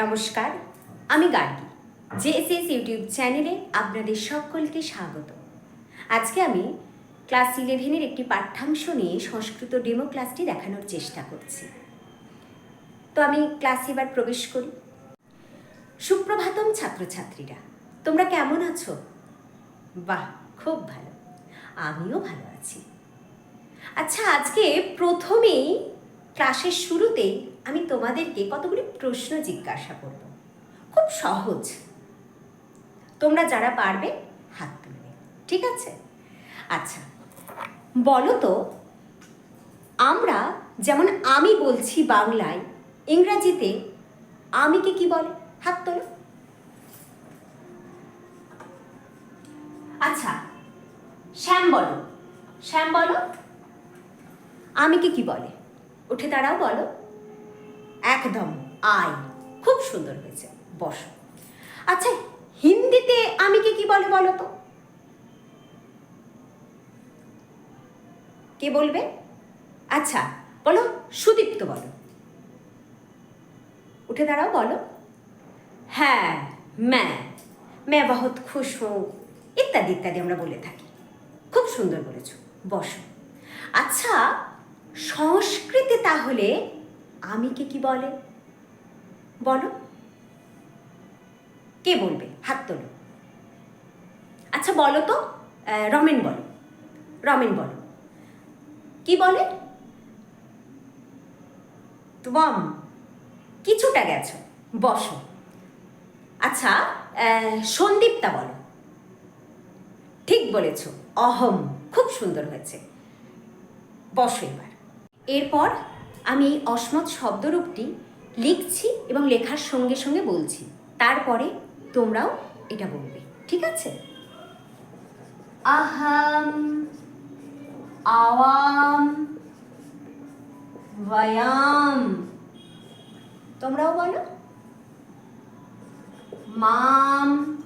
নমস্কার, আমি Gargi. JSS YouTube চ্যানেলে আপনাদের সকলকে স্বাগত। আজকে আমি ক্লাস ইলেভেনের একটি পাঠ্যাংশ নিয়ে সংস্কৃত ডেমো ক্লাসটি দেখানোর চেষ্টা করছি। তো আমি ক্লাসে এবার প্রবেশ করি। সুপ্রভাতম ছাত্রছাত্রীরা, তোমরা কেমন আছো? বাহ, খুব ভালো। আমিও ভালো আছি। আচ্ছা আজকে প্রথমেই ক্লাসের শুরুতেই আমি তোমাদেরকে কতগুলি প্রশ্ন জিজ্ঞাসা করব। খুব সহজ। তোমরা যারা পারবে, হাত তুলবে ঠিক আছে? আচ্ছা বলো তো, আমরা যেমন আমি বলছি বাংলায়, ইংরাজিতে আমিকে কি বলে? হাত তোলো। আচ্ছা শ্যাম বলো। শ্যাম বলো, আমিকে কি বলে? উঠে দাঁড়াও, বলো। একদম আই খুব সুন্দর হয়েছে, বসো। আচ্ছা হিন্দিতে আমি কি কি বলে, বলো তো? কে বলবে? আচ্ছা বলো, সুদীপ্ত বলো। উঠে দাঁড়াও, বলো। হ্যাঁ ম্যা ম্যা বহুত খুশ হো, ইত্যাদি ইত্যাদি আমরা বলে থাকি। খুব সুন্দর বলেছ, বসো। আচ্ছা সংস্কৃতে তাহলে আমিকে কি বলে? বলো। কে বলবে? হাত তোলো। আচ্ছা বলো তো রমেন বলো। রমেন বলো। কি বলে? তুবম। কিছুটা গেছো বসো। আচ্ছা আহ, সন্দীপ্তা বলো। ঠিক বলেছ অহম। খুব সুন্দর হয়েছে। বসো এবার। এরপর আমি এই অসমত শব্দরূপটি লিখছি এবং লেখার সঙ্গে সঙ্গে বলছি। তারপরে তোমরাও এটা বলবে। ঠিক আছে? আহাম আওয়াম ভয়াম। তোমরাও বলো। মাম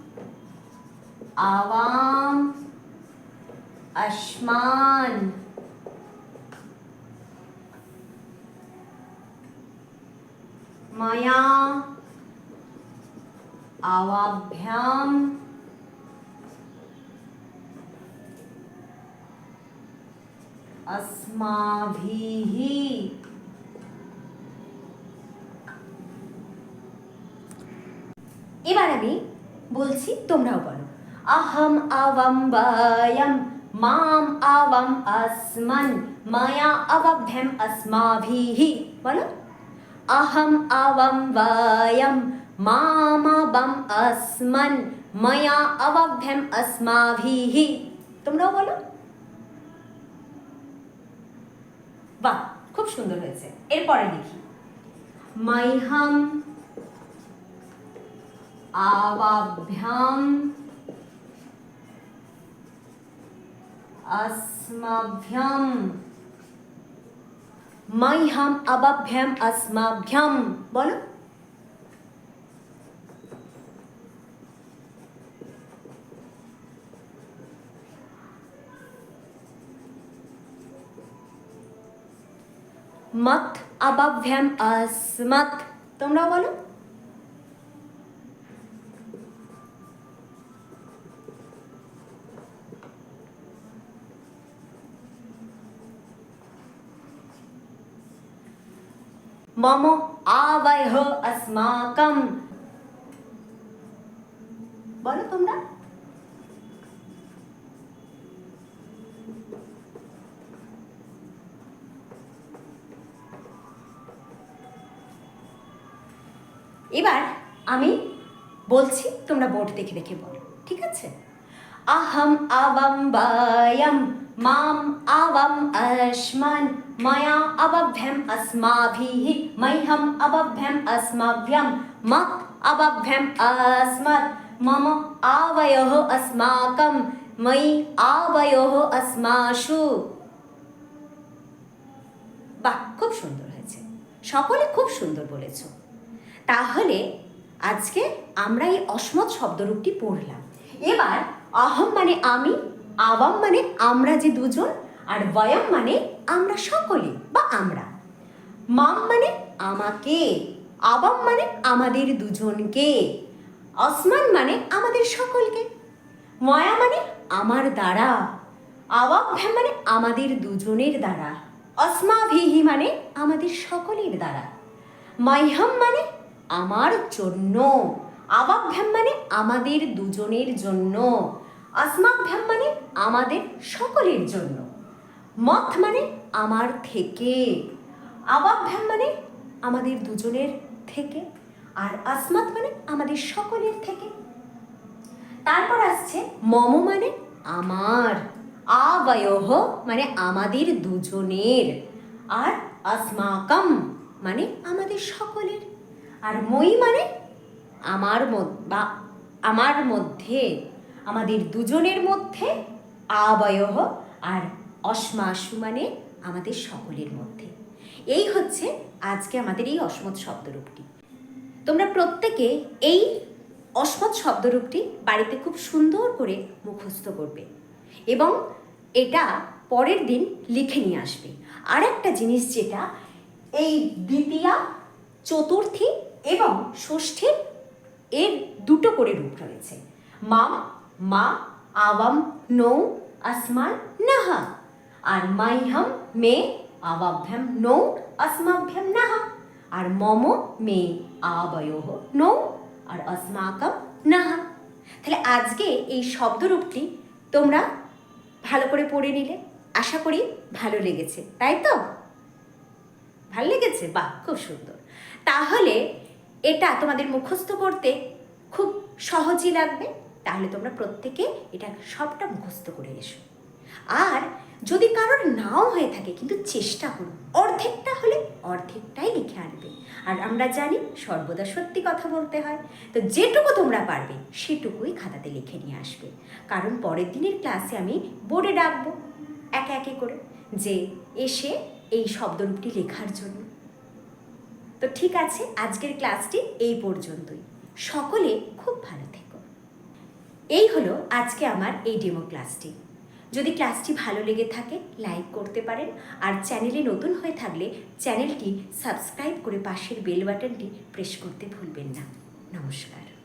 আওয়াম আসমান मया आवाभ्याम अस्माभिः এবার আমি বলছি তোমরাও বলো আহম আওয়াম বায়াম মাম আওয়াম আসমান মায়া আবাভ্যাম আসমাভিহি বলো अहम अवं वयं মামাবাম আসমান ময়া অবভ্যম अस्माभिः তোমরাও বলো বাহ খুব সুন্দর হয়েছে এরপরে লিখি মাইহাম আবাভ্যাম अस्मभ्यम মাইহাম আবাভ্যাম আসমাভ্যাম বলো মত আবাভ্যাম আসমত তোমরাও বলো मम आवयः अस्माकं বলো তোমরা এবার আমি বলছি তোমরা বোর্ড দেখে দেখে বলো ঠিক আছে അഹം അവം വയം മാം അവം അശ്മൻ മയ അബഭ്യം അസ്മാഭിഹി മഹ്യം അബഭ്യം അസ്മഭ്യം മക് അബഭ്യം അസ്മത് മമ ആവയോ അസ്മാക്കം മയി ആവയോ അസ്മാഷു বাহ খুব সুন্দর হয়েছে সকলে খুব সুন্দর বলেছ তাহলে আজকে আমরা এই অসমত শব্দরূপটি পড়লাম এবার অহম মানে আমি আবাম মানে আমরা যে দুজন, আর বয়ম মানে আমরা সকলে বা আমরা। মাম মানে আমাকে আবাম মানে আমাদের দুজনকে, আসমান মানে আমাদের সকলকে, ময়া মানে আমার দ্বারা আবাভ্যাম মানে আমাদের দুজনের দ্বারা অস্মাভিহি মানে আমাদের সকলের দ্বারা। মাইহাম মানে আমার জন্য আবাভ্যাম মানে আমাদের দুজনের জন্য আসমাভ্যাম মানে আমাদের সকলের জন্য। মত মানে আমার থেকে। আবাভ্যাম মানে আমাদের দুজনের থেকে। আর আসমাত মানে আমাদের সকলের থেকে। তারপর আসছে মম মানে আমার। আবয়হ মানে আমাদের দুজনের। আর আসমাকম মানে আমাদের সকলের। আর মই মানে আমার বা আমার মধ্যে। আমাদের দুজনের মধ্যে আবয়হ আর অশ্মাসু মানে আমাদের সকলের মধ্যে। এই হচ্ছে আজকে আমাদের এই অসমত শব্দরূপটি। তোমরা প্রত্যেকে এই অসমত শব্দরূপটি বাড়িতে খুব সুন্দর করে মুখস্থ করবে এবং এটা পরের দিন লিখে নিয়ে আসবে। আর একটা জিনিস যেটা, এই দ্বিতীয়া, চতুর্থী এবং ষষ্ঠীর এর দুটো করে রূপ রয়েছে। মাম মা আওয়াম নৌ আসমান নাহা আর মাইহাম মে আবাভ্যাম নৌ আসমাভ্যাম নাহা আর মম মে আবয়হ নৌ আর আসমাকম নাহা তাহলে আজকে এই শব্দরূপটি তোমরা ভালো করে পড়ে নিলে। আশা করি ভালো লেগেছে, তাই তো? ভালো লেগেছে? বাহ, খুব সুন্দর। তাহলে এটা তোমাদের মুখস্থ করতে খুব সহজই লাগবে। তাহলে তোমরা প্রত্যেকে এটা সবটা মুখস্থ করে এসো। আর যদি কারোর নাও হয়ে থাকে, কিন্তু চেষ্টা করো। অর্ধেকটা হলে অর্ধেকটাই লিখে আনবে। আর আমরা জানি সর্বদা সত্যি কথা বলতে হয়। তো যেটুকু তোমরা পারবে, সেটুকুই খাতাতে লিখে নিয়ে আসবে। কারণ পরের দিনের ক্লাসে আমি বোর্ডে ডাকবো, একে একে করে, যে এসে এই শব্দরূপটি লেখার জন্য। তো ঠিক আছে, আজকের ক্লাসটি এই পর্যন্তই। সকলে খুব ভালো থেকো। এই হলো আজকে আমার এই ডেমো ক্লাসটি যদি ক্লাসটি ভালো লেগে থাকে লাইক করতে পারেন আর চ্যানেলে নতুন হয়ে থাকলে চ্যানেলটি সাবস্ক্রাইব করে পাশের বেল বাটনটি প্রেস করতে ভুলবেন না। নমস্কার।